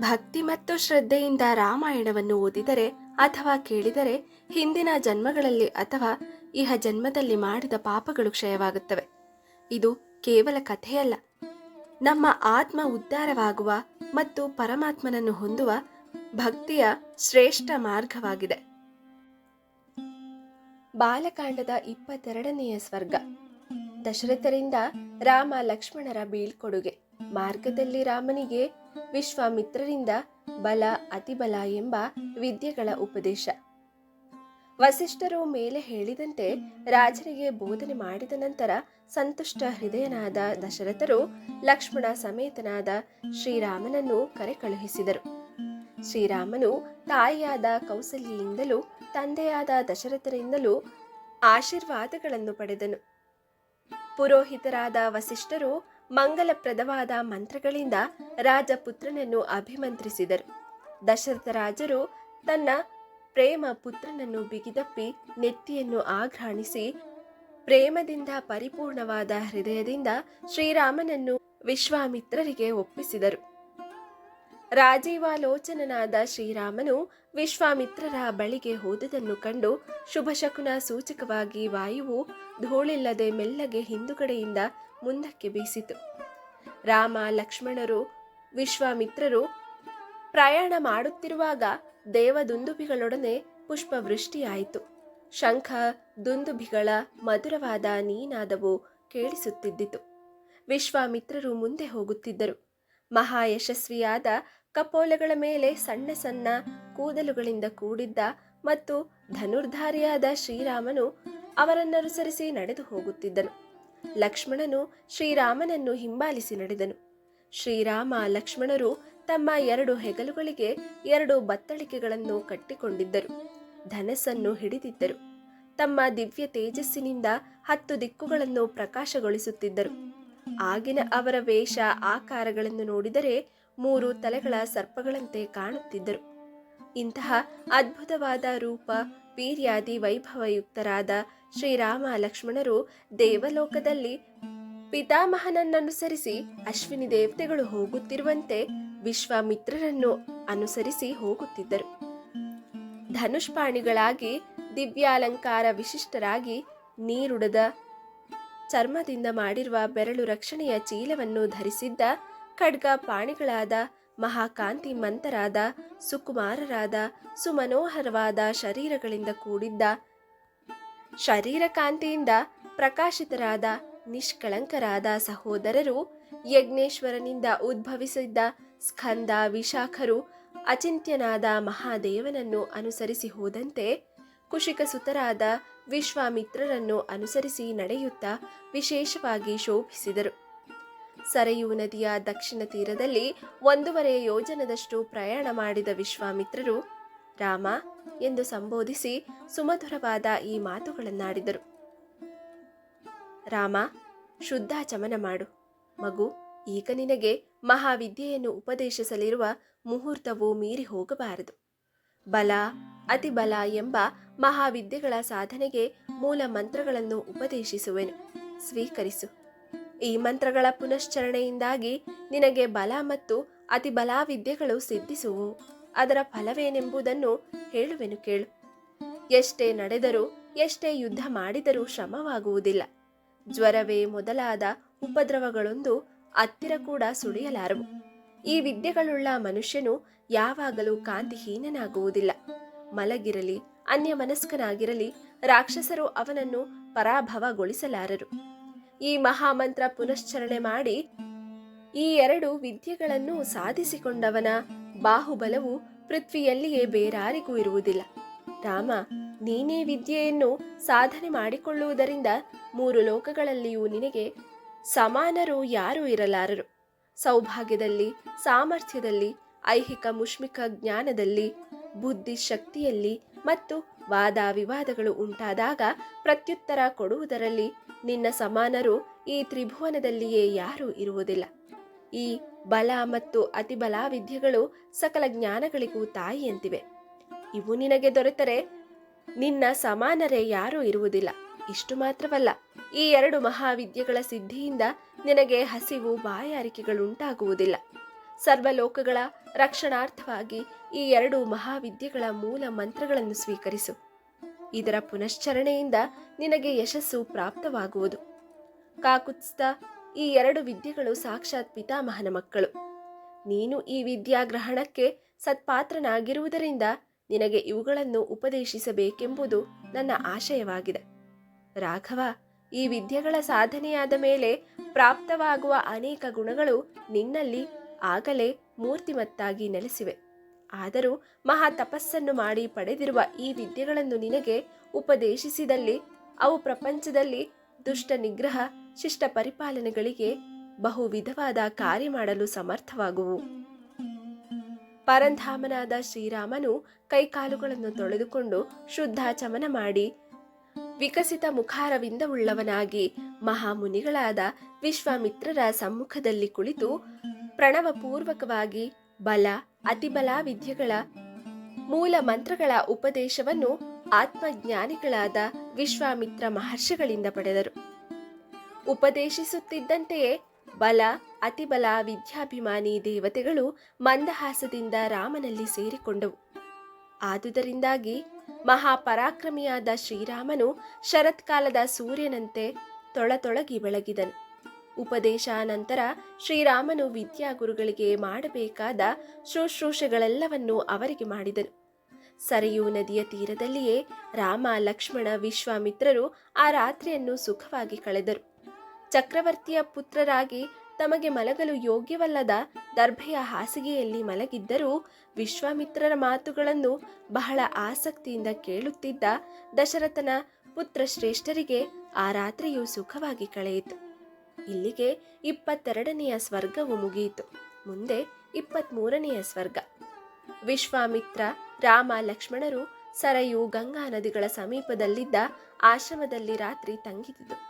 ಭಕ್ತಿ ಮತ್ತು ಶ್ರದ್ಧೆಯಿಂದ ರಾಮಾಯಣವನ್ನು ಓದಿದರೆ ಅಥವಾ ಕೇಳಿದರೆ ಹಿಂದಿನ ಜನ್ಮಗಳಲ್ಲಿ ಅಥವಾ ಇಹ ಜನ್ಮದಲ್ಲಿ ಮಾಡಿದ ಪಾಪಗಳು ಕ್ಷಯವಾಗುತ್ತವೆ. ಇದು ಕೇವಲ ಕಥೆಯಲ್ಲ. ನಮ್ಮ ಆತ್ಮ ಉದ್ಧಾರವಾಗುವ ಮತ್ತು ಪರಮಾತ್ಮನನ್ನು ಹೊಂದುವ ಭಕ್ತಿಯ ಶ್ರೇಷ್ಠ ಮಾರ್ಗವಾಗಿದೆ. ಬಾಲಕಾಂಡದ ಇಪ್ಪತ್ತೆರಡನೆಯ ಸ್ವರ್ಗ. ದಶರಥರಿಂದ ರಾಮ ಲಕ್ಷ್ಮಣರ ಬೀಳ್ಕೊಡುಗೆ. ಮಾರ್ಗದಲ್ಲಿ ರಾಮನಿಗೆ ವಿಶ್ವಾಮಿತ್ರರಿಂದ ಬಲ, ಅತಿಬಲ ಎಂಬ ವಿದ್ಯೆಗಳ ಉಪದೇಶ. ವಸಿಷ್ಠರು ಮೇಲೆ ಹೇಳಿದಂತೆ ರಾಜರಿಗೆ ಬೋಧನೆ ಮಾಡಿದ ನಂತರ ಸಂತುಷ್ಟ ಹೃದಯನಾದ ದಶರಥರು ಲಕ್ಷ್ಮಣ ಸಮೇತನಾದ ಶ್ರೀರಾಮನನ್ನು ಕರೆ ಕಳುಹಿಸಿದರು ಶ್ರೀರಾಮನು ತಾಯಿಯಾದ ಕೌಸಲ್ಯೆಯಿಂದಲೂ ತಂದೆಯಾದ ದಶರಥರಿಂದಲೂ ಆಶೀರ್ವಾದಗಳನ್ನು ಪಡೆದನು. ಪುರೋಹಿತರಾದ ವಸಿಷ್ಠರು ಮಂಗಲಪ್ರದವಾದ ಮಂತ್ರಗಳಿಂದ ರಾಜಪುತ್ರನನ್ನು ಅಭಿಮಂತ್ರಿಸಿದರು. ದಶರಥ ರಾಜರು ತನ್ನ ಪ್ರೇಮ ಪುತ್ರನನ್ನು ಬಿಗಿದಪ್ಪಿ ನೆತ್ತಿಯನ್ನು ಆಘ್ರಾಣಿಸಿ ಪ್ರೇಮದಿಂದ ಪರಿಪೂರ್ಣವಾದ ಹೃದಯದಿಂದ ಶ್ರೀರಾಮನನ್ನು ವಿಶ್ವಾಮಿತ್ರರಿಗೆ ಒಪ್ಪಿಸಿದರು. ರಾಜೀವಾಲೋಚನನಾದ ಶ್ರೀರಾಮನು ವಿಶ್ವಾಮಿತ್ರರ ಬಳಿಗೆ ಹೋದುದನ್ನು ಕಂಡು ಶುಭಶಕುನ ಸೂಚಕವಾಗಿ ವಾಯುವು ಧೂಳಿಲ್ಲದೆ ಮೆಲ್ಲಗೆ ಹಿಂದುಗಡೆಯಿಂದ ಮುಂದಕ್ಕೆ ಬೀಸಿತು. ರಾಮ, ಲಕ್ಷ್ಮಣರು, ವಿಶ್ವಾಮಿತ್ರರು ಪ್ರಯಾಣ ಮಾಡುತ್ತಿರುವಾಗ ದೇವದುಂದುಭಿಗಳೊಡನೆ ಪುಷ್ಪವೃಷ್ಟಿಯಾಯಿತು. ಶಂಖ, ದುಂದುಬಿಗಳ ಮಧುರವಾದ ನೀನಾದವು ಕೇಳಿಸುತ್ತಿದ್ದಿತು. ವಿಶ್ವಾಮಿತ್ರರು ಮುಂದೆ ಹೋಗುತ್ತಿದ್ದರು. ಮಹಾ ಯಶಸ್ವಿಯಾದ ಕಪೋಲಗಳ ಮೇಲೆ ಸಣ್ಣ ಸಣ್ಣ ಕೂದಲುಗಳಿಂದ ಕೂಡಿದ್ದ ಮತ್ತು ಧನುರ್ಧಾರಿಯಾದ ಶ್ರೀರಾಮನು ಅವರನ್ನನುಸರಿಸಿ ನಡೆದು ಹೋಗುತ್ತಿದ್ದನು. ಲಕ್ಷ್ಮಣನು ಶ್ರೀರಾಮನನ್ನು ಹಿಂಬಾಲಿಸಿ ನಡೆದನು. ಶ್ರೀರಾಮ, ಲಕ್ಷ್ಮಣರು ತಮ್ಮ ಎರಡು ಹೆಗಲುಗಳಿಗೆ ಎರಡು ಬತ್ತಳಿಕೆಗಳನ್ನು ಕಟ್ಟಿಕೊಂಡಿದ್ದರು. ಧನಸ್ಸನ್ನು ಹಿಡಿದಿದ್ದರು. ತಮ್ಮ ದಿವ್ಯ ತೇಜಸ್ಸಿನಿಂದ ಹತ್ತು ದಿಕ್ಕುಗಳನ್ನು ಪ್ರಕಾಶಗೊಳಿಸುತ್ತಿದ್ದರು. ಆಗಿನ ಅವರ ವೇಷ, ಆಕಾರಗಳನ್ನು ನೋಡಿದರೆ ಮೂರು ತಲೆಗಳ ಸರ್ಪಗಳಂತೆ ಕಾಣುತ್ತಿದ್ದರು. ಇಂತಹ ಅದ್ಭುತವಾದ ರೂಪ, ವೀರ್ಯಾದಿ ವೈಭವಯುಕ್ತರಾದ ಶ್ರೀರಾಮ ಲಕ್ಷ್ಮಣರು ದೇವಲೋಕದಲ್ಲಿ ಪಿತಾಮಹನನ್ನನುಸರಿಸಿ ಅಶ್ವಿನಿ ದೇವತೆಗಳು ಹೋಗುತ್ತಿರುವಂತೆ ವಿಶ್ವಾಮಿತ್ರರನ್ನು ಅನುಸರಿಸಿ ಹೋಗುತ್ತಿದ್ದರು. ಧನುಷ್ಪಾಣಿಗಳಾಗಿ, ದಿವ್ಯಾಲಂಕಾರ ವಿಶಿಷ್ಟರಾಗಿ ನೀರುಡದ ಚರ್ಮದಿಂದ ಮಾಡಿರುವ ಬೆರಳು ರಕ್ಷಣೆಯ ಚೀಲವನ್ನು ಧರಿಸಿದ್ದ ಖಡ್ಗ ಪಾಣಿಗಳಾದ ಮಹಾಕಾಂತಿ ಮಂತರಾದ, ಸುಕುಮಾರರಾದ, ಸುಮನೋಹರವಾದ ಶರೀರಗಳಿಂದ ಕೂಡಿದ್ದ ಶರೀರ ಕಾಂತಿಯಿಂದ ಪ್ರಕಾಶಿತರಾದ, ನಿಷ್ಕಳಂಕರಾದ ಸಹೋದರರು ಯಜ್ಞೇಶ್ವರನಿಂದ ಉದ್ಭವಿಸಿದ್ದ ಸ್ಕಂದ ವಿಶಾಖರು ಅಚಿಂತ್ಯನಾದ ಮಹಾದೇವನನ್ನು ಅನುಸರಿಸಿ ಹೋದಂತೆ ಕುಶಿಕ ಸುತರಾದ ವಿಶ್ವಾಮಿತ್ರರನ್ನು ಅನುಸರಿಸಿ ನಡೆಯುತ್ತಾ ವಿಶೇಷವಾಗಿ ಶೋಭಿಸಿದರು. ಸರಯೂ ನದಿಯ ದಕ್ಷಿಣ ತೀರದಲ್ಲಿ ಒಂದೂವರೆ ಯೋಜನದಷ್ಟು ಪ್ರಯಾಣ ಮಾಡಿದ ವಿಶ್ವಾಮಿತ್ರರು, ರಾಮ ಎಂದು ಸಂಬೋಧಿಸಿ ಸುಮಧುರವಾದ ಈ ಮಾತುಗಳನ್ನಾಡಿದರು. ರಾಮ ಶುದ್ಧಾಚಮನ ಮಾಡು. ಮಗು, ಈಗ ನಿನಗೆ ಮಹಾವಿದ್ಯೆಯನ್ನು ಉಪದೇಶಿಸಲಿರುವ ಮುಹೂರ್ತವು ಮೀರಿ ಹೋಗಬಾರದು. ಬಲ, ಅತಿಬಲ ಎಂಬ ಮಹಾವಿದ್ಯೆಗಳ ಸಾಧನೆಗೆ ಮೂಲ ಮಂತ್ರಗಳನ್ನು ಉಪದೇಶಿಸುವೆನು. ಸ್ವೀಕರಿಸು. ಈ ಮಂತ್ರಗಳ ಪುನಶ್ಚರಣೆಯಿಂದಾಗಿ ನಿನಗೆ ಬಲ ಮತ್ತು ಅತಿ ಬಲಾವಿದ್ಯೆಗಳು ಸಿದ್ಧಿಸುವು. ಅದರ ಫಲವೇನೆಂಬುದನ್ನು ಹೇಳುವೆನು ಕೇಳು. ಎಷ್ಟೇ ನಡೆದರೂ, ಎಷ್ಟೇ ಯುದ್ಧ ಮಾಡಿದರೂ ಶ್ರಮವಾಗುವುದಿಲ್ಲ. ಜ್ವರವೇ ಮೊದಲಾದ ಉಪದ್ರವಗಳೊಂದು ಹತ್ತಿರ ಕೂಡ ಸುಳಿಯಲಾರವು. ಈ ವಿದ್ಯೆಗಳುಳ್ಳ ಮನುಷ್ಯನು ಯಾವಾಗಲೂ ಕಾಂತಿಹೀನನಾಗುವುದಿಲ್ಲ. ಮಲಗಿರಲಿ, ಅನ್ಯಮನಸ್ಕನಾಗಿರಲಿ, ರಾಕ್ಷಸರು ಅವನನ್ನು ಪರಾಭವಗೊಳಿಸಲಾರರು. ಈ ಮಹಾಮಂತ್ರ ಪುನಶ್ಚರಣೆ ಮಾಡಿ ಈ ಎರಡು ವಿದ್ಯೆಗಳನ್ನು ಸಾಧಿಸಿಕೊಂಡವನ ಬಾಹುಬಲವು ಪೃಥ್ವಿಯಲ್ಲಿಯೇ ಬೇರಾರಿಗೂ ಇರುವುದಿಲ್ಲ. ರಾಮ, ನೀನೇ ವಿದ್ಯೆಯನ್ನು ಸಾಧನೆ ಮಾಡಿಕೊಳ್ಳುವುದರಿಂದ ಮೂರು ಲೋಕಗಳಲ್ಲಿಯೂ ನಿನಗೆ ಸಮಾನರು ಯಾರೂ ಇರಲಾರರು. ಸೌಭಾಗ್ಯದಲ್ಲಿ, ಸಾಮರ್ಥ್ಯದಲ್ಲಿ, ಐಹಿಕ ಮುಷ್ಮಿಕ ಜ್ಞಾನದಲ್ಲಿ, ಬುದ್ಧಿ ಶಕ್ತಿಯಲ್ಲಿ ಮತ್ತು ವಾದ ವಿವಾದಗಳು ಉಂಟಾದಾಗ ಪ್ರತ್ಯುತ್ತರ ಕೊಡುವುದರಲ್ಲಿ ನಿನ್ನ ಸಮಾನರು ಈ ತ್ರಿಭುವನದಲ್ಲಿಯೇ ಯಾರೂ ಇರುವುದಿಲ್ಲ. ಈ ಬಲ ಮತ್ತು ಅತಿಬಲ ವಿದ್ಯೆಗಳು ಸಕಲ ಜ್ಞಾನಗಳಿಗೂ ತಾಯಿಯಂತಿವೆ. ಇವು ನಿನಗೆ ದೊರೆತರೆ ನಿನ್ನ ಸಮಾನರೇ ಯಾರೂ ಇರುವುದಿಲ್ಲ. ಇಷ್ಟು ಮಾತ್ರವಲ್ಲ, ಈ ಎರಡು ಮಹಾವಿದ್ಯೆಗಳ ಸಿದ್ಧಿಯಿಂದ ನಿನಗೆ ಹಸಿವು ಬಾಯಾರಿಕೆಗಳುಂಟಾಗುವುದಿಲ್ಲ. ಸರ್ವಲೋಕಗಳ ರಕ್ಷಣಾರ್ಥವಾಗಿ ಈ ಎರಡು ಮಹಾವಿದ್ಯೆಗಳ ಮೂಲ ಮಂತ್ರಗಳನ್ನು ಸ್ವೀಕರಿಸು. ಇದರ ಪುನಶ್ಚರಣೆಯಿಂದ ನಿನಗೆ ಯಶಸ್ಸು ಪ್ರಾಪ್ತವಾಗುವುದು. ಕಾಕುತ್ಸ್ತ, ಈ ಎರಡು ವಿದ್ಯೆಗಳು ಸಾಕ್ಷಾತ್ ಪಿತಾಮಹನ ಮಕ್ಕಳು. ನೀನು ಈ ವಿದ್ಯಾಗ್ರಹಣಕ್ಕೆ ಸತ್ಪಾತ್ರನಾಗಿರುವುದರಿಂದ ನಿನಗೆ ಇವುಗಳನ್ನು ಉಪದೇಶಿಸಬೇಕೆಂಬುದು ನನ್ನ ಆಶಯವಾಗಿದೆ. ರಾಘವ, ಈ ವಿದ್ಯೆಗಳ ಸಾಧನೆಯಾದ ಮೇಲೆ ಪ್ರಾಪ್ತವಾಗುವ ಅನೇಕ ಗುಣಗಳು ನಿನ್ನಲ್ಲಿ ಆಗಲೇ ಮೂರ್ತಿಮತ್ತಾಗಿ ನೆಲೆಸಿವೆ. ಆದರೂ ಮಹಾ ತಪಸ್ಸನ್ನು ಮಾಡಿ ಪಡೆದಿರುವ ಈ ವಿದ್ಯೆಗಳನ್ನು ನಿನಗೆ ಉಪದೇಶಿಸಿದಲ್ಲಿ, ಅವು ಪ್ರಪಂಚದಲ್ಲಿ ದುಷ್ಟ ನಿಗ್ರಹ, ಶಿಷ್ಟ ಪರಿಪಾಲನೆಗಳಿಗೆ ಬಹು ವಿಧವಾದ ಕಾರ್ಯ ಮಾಡಲು ಸಮರ್ಥವಾಗುವು. ಪರಂಧಾಮನಾದ ಶ್ರೀರಾಮನು ಕೈಕಾಲುಗಳನ್ನು ತೊಳೆದುಕೊಂಡು ಶುದ್ಧ ಚಮನ ಮಾಡಿ, ವಿಕಸಿತ ಮುಖಾರವಿಂದವುಳ್ಳವನಾಗಿ ಮಹಾಮುನಿಗಳಾದ ವಿಶ್ವಾಮಿತ್ರರ ಸಮ್ಮುಖದಲ್ಲಿ ಕುಳಿತು ಪ್ರಣವಪೂರ್ವಕವಾಗಿ ಬಲ ಅತಿಬಲ ವಿದ್ಯೆಗಳ ಮೂಲ ಮಂತ್ರಗಳ ಉಪದೇಶವನ್ನು ಆತ್ಮಜ್ಞಾನಿಗಳಾದ ವಿಶ್ವಾಮಿತ್ರ ಮಹರ್ಷಿಗಳಿಂದ ಪಡೆದರು. ಉಪದೇಶಿಸುತ್ತಿದ್ದಂತೆಯೇ ಬಲ, ಅತಿಬಲ ವಿದ್ಯಾಭಿಮಾನಿ ದೇವತೆಗಳು ಮಂದಹಾಸದಿಂದ ರಾಮನಲ್ಲಿ ಸೇರಿಕೊಂಡವು. ಆದುದರಿಂದಾಗಿ ಮಹಾಪರಾಕ್ರಮಿಯಾದ ಶ್ರೀರಾಮನು ಶರತ್ಕಾಲದ ಸೂರ್ಯನಂತೆ ತೊಳತೊಳಗಿ ಬೆಳಗಿದನು. ಉಪದೇಶಾನಂತರ ಶ್ರೀರಾಮನು ವಿದ್ಯಾಗುರುಗಳಿಗೆ ಮಾಡಬೇಕಾದ ಶುಶ್ರೂಷೆಗಳೆಲ್ಲವನ್ನೂ ಅವರಿಗೆ ಮಾಡಿದನು. ಸರಿಯೂ ನದಿಯ ತೀರದಲ್ಲಿಯೇ ರಾಮ, ಲಕ್ಷ್ಮಣ, ವಿಶ್ವಾಮಿತ್ರರು ಆ ರಾತ್ರಿಯನ್ನು ಸುಖವಾಗಿ ಕಳೆದರು. ಚಕ್ರವರ್ತಿಯ ಪುತ್ರರಾಗಿ ತಮಗೆ ಮಲಗಲು ಯೋಗ್ಯವಲ್ಲದ ದರ್ಭೆಯ ಹಾಸಿಗೆಯಲ್ಲಿ ಮಲಗಿದ್ದರೂ ವಿಶ್ವಾಮಿತ್ರರ ಮಾತುಗಳನ್ನು ಬಹಳ ಆಸಕ್ತಿಯಿಂದ ಕೇಳುತ್ತಿದ್ದ ದಶರಥನ ಪುತ್ರ ಶ್ರೇಷ್ಠರಿಗೆ ಆ ರಾತ್ರಿಯು ಸುಖವಾಗಿ ಕಳೆಯಿತು. ಇಲ್ಲಿಗೆ ಇಪ್ಪತ್ತೆರಡನೆಯ ಸ್ವರ್ಗವು ಮುಗಿಯಿತು. ಮುಂದೆ ಇಪ್ಪತ್ತ್ಮೂರನೆಯ ಸ್ವರ್ಗ. ವಿಶ್ವಾಮಿತ್ರ, ರಾಮ, ಲಕ್ಷ್ಮಣರು ಸರಯು ಗಂಗಾ ನದಿಗಳ ಸಮೀಪದಲ್ಲಿದ್ದ ಆಶ್ರಮದಲ್ಲಿ ರಾತ್ರಿ ತಂಗಿದ್ದರು